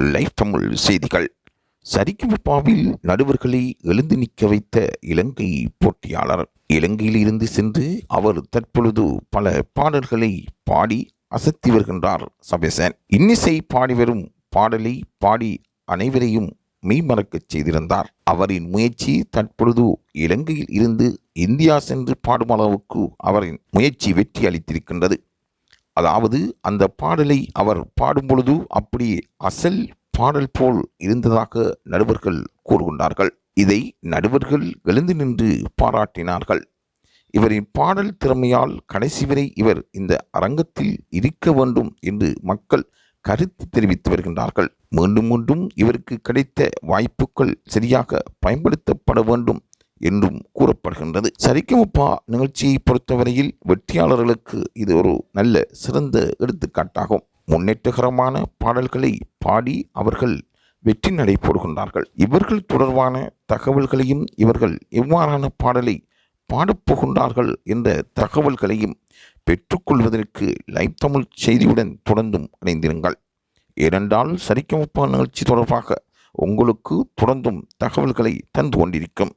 Life Tamil செய்திகள். சரிகமப்பாவில் நடுவர்களை எழுந்து நிற்க வைத்த இலங்கை போட்டியாளர். இலங்கையில் இருந்து சென்று அவர் தற்பொழுது பல பாடல்களை பாடி அசத்தி வருகின்றார் சபேசன். இன்னிசை பாடி வரும் பாடலை பாடி அனைவரையும் மெய்மறக்கச் செய்திருந்தார். அவரின் முயற்சி தற்பொழுது இலங்கையில் இருந்து இந்தியா சென்று பாடும் அளவுக்கு அவரின் முயற்சி வெற்றி அளித்திருக்கின்றது. அதாவது அந்த பாடலை அவர் பாடும் பொழுது அப்படியே அசல் பாடல் போல் இருந்ததாக நடுவர்கள் கூறுகின்றார்கள். இதை நடுவர்கள் எழுந்து நின்று பாராட்டினார்கள். இவரின் பாடல் திறமையால் கடைசி வரை இவர் இந்த அரங்கத்தில் இருக்க வேண்டும் என்று மக்கள் கருத்து தெரிவித்து வருகின்றார்கள். மீண்டும் மீண்டும் இவருக்கு கிடைத்த வாய்ப்புகள் சரியாக பயன்படுத்தப்பட வேண்டும் என்றும் கூறப்படுகின்றது. சரிகமப்பா நிகழ்ச்சியை பொறுத்தவரையில் வெற்றியாளர்களுக்கு இது ஒரு நல்ல சிறந்த எடுத்துக்காட்டாகும். முன்னேற்றகரமான பாடல்களை பாடி அவர்கள் வெற்றி நடை போடுகின்றார்கள். இவர்கள் தொடர்பான தகவல்களையும் இவர்கள் எவ்வாறான பாடலை பாடப்போகின்றார்கள் என்ற தகவல்களையும் பெற்றுக்கொள்வதற்கு லைவ் தமிழ் செய்தியுடன் தொடர்ந்தும் இணைந்திருங்கள். ஏனென்றால் சரிகமப்பா நிகழ்ச்சி தொடர்பாக உங்களுக்கு தொடர்ந்தும் தகவல்களை தந்து கொண்டிருக்கும்.